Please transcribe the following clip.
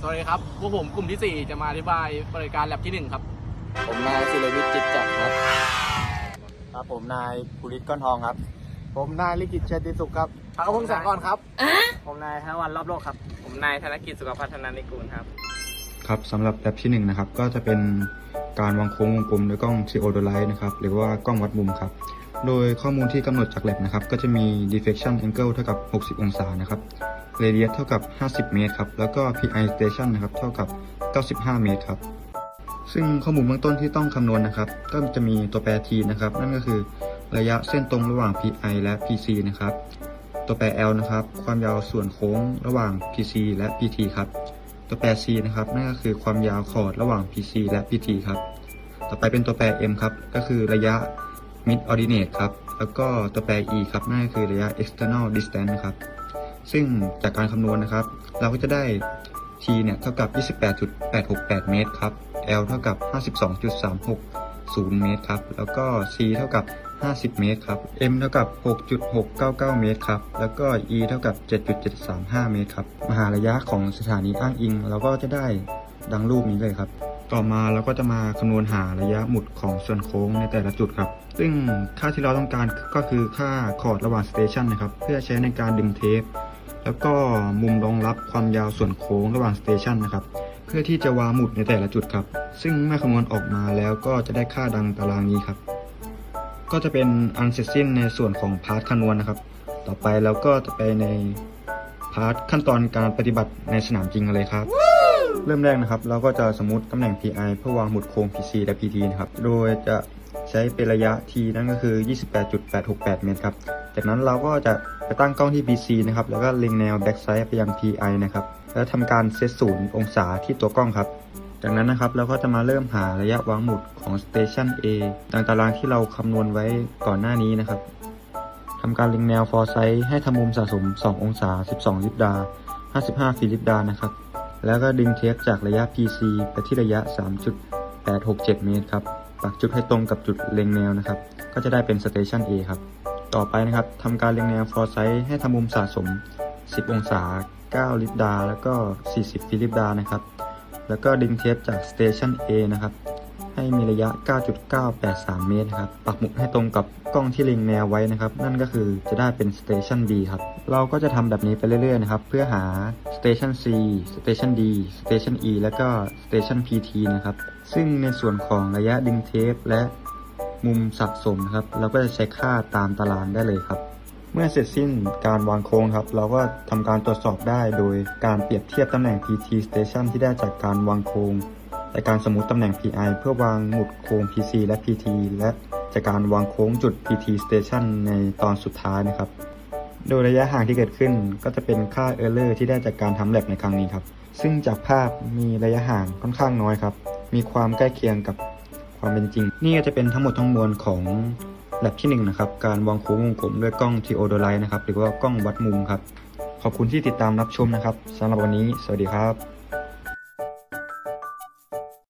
สวัสดีครับ พวกผมกลุ่มที่ 4 จะมาอธิบายบริการแลบที่ 1 ครับ ผมนายศิรวิทย์จิตจักรครับ ครับผมนายภูริศก้อนทองครับ ผมนายลิขิตเชติสุขครับพักพงศกรครับ ผมนายธนวันรอบโลกครับ ผมนายธนกิจสุขพัฒนานิกูลครับ ครับสำหรับแอปที่1นะครับก็จะเป็นการวางโค้งวงกลมด้วยกล้อง theodolite นะครับหรือว่ากล้องวัดมุมครับ โดยข้อมูลที่กำหนดจากแ a บนะครับ ก็จะมี deflection angle เท่ากับ 60 องศานะครับ radius เท่ากับ 50 เมตรครับ แล้วก็ pi station นะครับ เท่ากับ 95 เมตรครับ ซึ่งข้อมูลเบื้องต้นที่ต้องคำนวณนะครับ ก็จะมีตัวแปร t นะครับ นั่นก็คือระยะเส้นตรงระหว่าง pi และ pc นะครับ ตัวแปร l นะครับ ความยาวส่วนโค้งระหว่าง pc และ pt ครับ ตัวแปร c นะครับ นั่นก็คือความยาวคอดระหว่าง pc และ pt ครับ ต่อไปเป็นตัวแปร m ครับ ก็คือระยะ mid ordinate ครับ แล้วก็ตัวแปร e ครับ นั่นก็คือระยะ external distance ครับ ซึ่งจากการคำนวณนะครับ เราก็จะได้ t เนี่ยเท่ากับ 28.868 เมตรครับ l เท่ากับ 52.360 เมตรครับ แล้วก็ c เท่ากับ 50 เมตรครับ m เท่ากับ 6.699 เมตรครับ แล้วก็ e เท่ากับ 7.735 เมตรครับ มหาระยะของสถานีอ้างอิง เราก็จะได้ดังรูปนี้เลยครับ ต่อมาเราก็จะมาคำนวณหาระยะหมุดของส่วนโค้งในแต่ละจุดครับ ซึ่งค่าที่เราต้องการก็คือค่าคอร์ดระหว่างสเตชันนะครับ เพื่อใช้ในการดึงเทป แล้วก็มุมรองรับความยาวส่วนโค้งระหว่างสเตชันนะครับ เพื่อที่จะวางหมุดในแต่ละจุดครับ ซึ่งเมื่อคำนวณออกมาแล้วก็จะได้ค่าดังตารางนี้ครับ ก็จะเป็นอันเสร็จสิ้นในส่วนของพาร์ทคำนวณนะครับ ต่อไปเราก็จะไปในพาร์ทขั้นตอนการปฏิบัติในสนามจริงกันเลยครับ เริ่มแรกนะครับ เราก็จะสมมติตำแหน่ง PI เพื่อวางหมุดโค้ง PC และ PT นะครับ โดยจะใช้เป็นระยะ T นั่นก็คือ 28.868 เมตรครับ จากนั้นเราก็จะไปตั้งกล้องที่ PC นะครับ แล้วก็เล็งแนว back side ไปยัง PI นะครับ แล้วทำการเซตศูนย์องศาที่ตัวกล้องครับ จากนั้นนะครับเราก็จะมาเริ่มหาระยะวางหมุดของ Station A ดังตารางที่เราคำนวณไว้ก่อนหน้านี้นะครับทำการเล็งแนว foresight ให้ทำมุมสะสม 2 องศา 12 ลิบดา 55ฟิลิปดานะครับ แล้วก็ดึงเทปจากระยะ PC ไปที่ระยะ 3.867 เมตรครับ ปักจุดให้ตรงกับจุดเล็งแนวนะครับ ก็จะได้เป็น Station A ครับ ต่อไปนะครับทำการเล็งแนว foresight ให้ทำมุมสะสม 10 องศา 9 ลิปดา แล้วก็ 40 ฟิลิปดานะครับ แล้วก็ดึงเทปจาก Station A นะครับ ให้มีระยะ 9.983 เมตรครับ ปักหมุดให้ตรงกับกล้องที่เล็งแนวไว้นะครับ นั่นก็คือจะได้เป็น Station B ครับ เราก็จะทำแบบนี้ไปเรื่อยๆนะครับ เพื่อหา Station C Station D Station E แล้วก็ Station PT นะครับ ซึ่งในส่วนของระยะดึงเทปและมุมสะสมนะครับ เราก็จะใช้ค่าตามตารางได้เลยครับ เมื่อเสร็จสิ้นการวางโค้งครับ เราก็ทำการตรวจสอบได้โดยการเปรียบเทียบตำแหน่ง PT station ที่ได้จากการวางโค้ง และการสมมติตำแหน่ง PI เพื่อวางหมุดโค้ง PC และ PT และจากการวางโค้งจุด PT station ในตอนสุดท้ายนะครับ โดยระยะห่างที่เกิดขึ้นก็จะเป็นค่า error ที่ได้จากการทำ lab ในครั้งนี้ครับ ซึ่งจากภาพมีระยะห่างค่อนข้างน้อยครับ มีความใกล้เคียงกับความเป็นจริง นี่ก็จะเป็นทั้งหมดทั้งมวลของแลบที่1นะครับการวางโค้งวงกลมด้วยกล้อง t e o d o l i t e นะครับหรือว่ากล้องวัดมุมครับขอบคุณที่ติดตามรับชมนะครับสำหรับวันนี้ สวัสดีครับ